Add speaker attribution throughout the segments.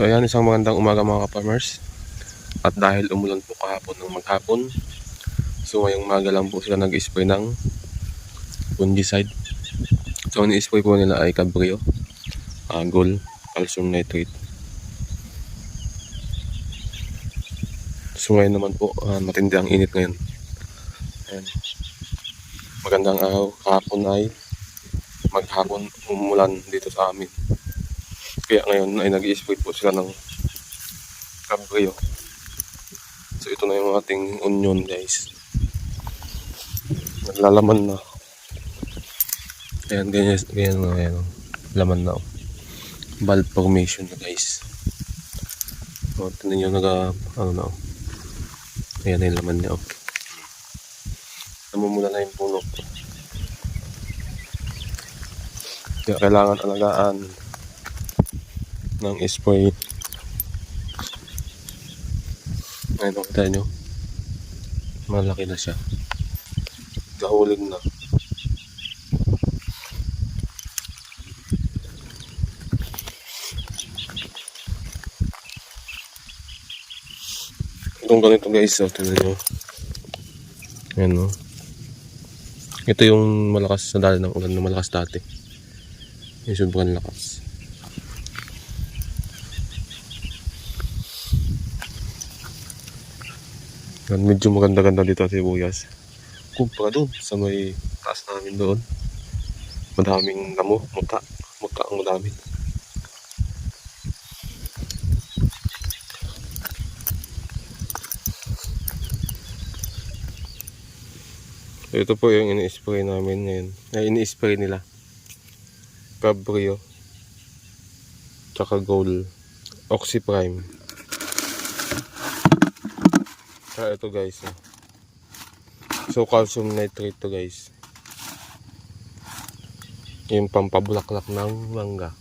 Speaker 1: So ayan, isang magandang umaga mga ka-farmers. At dahil umulan po kahapon ng maghapon, so ngayong umaga lang po sila nag-spray ng fungicide. So ang ni-spray po nila ay Cabrio, uh, Gold, Calcium Nitrate. So ngayon naman po, ah, matindi ang init ngayon. Ayan. Magandang araw, kahapon ay maghapon umulan dito sa amin. Kaya ngayon ay nag-spray po sila ng Cabrio. So ito na yung ating onion guys. Naglalaman na. Ayan, ganyan, ganyan oh. Laman na. oh. Bulb formation na guys. O, tinan nyo naga, ano na. oh. Ayan na yung laman niya. Oh. Namumula na yung puno. Kaya kailangan alagaan ng spray. Ayun, nakita nyo. Malaki na siya. Gahuling na. Itong ganito guys, oh, tingnan nyo. Ayan no. Ito yung malakas na dali ng ulan na malakas dati. Yung sobrang lakas. Yan, medyo maganda-ganda dito si Buyas. Kumpara doon sa may taas namin doon. Madaming damo, muta. Muta ang madami. Ito po yung ini-spray namin ngayon. Ay, ini-spray nila. Cabrio. Tsaka Gold. Oxy Prime. Tsaka ito guys. oh. So, calcium nitrate to guys. Yung pampabulaklak ng mangga.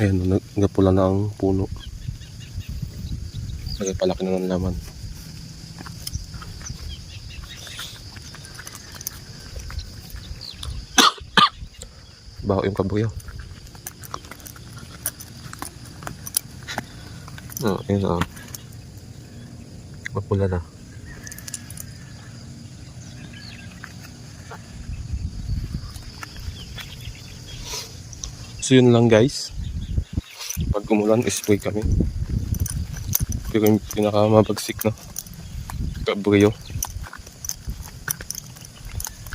Speaker 1: Ayan, nag- nagapula na ang puno. Nagapalaki na ng laman. Baho yung kabuyo. Oh, ayun na. Mapula na. So yun lang guys. Pag umulan, spray kami. Pero yung pinakamabagsik na kabuyo.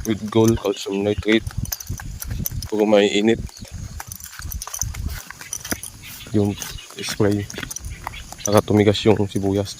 Speaker 1: With gold, calcium nitrate. Puro may init. Yung spray. Saka tumigas yung sibuyas.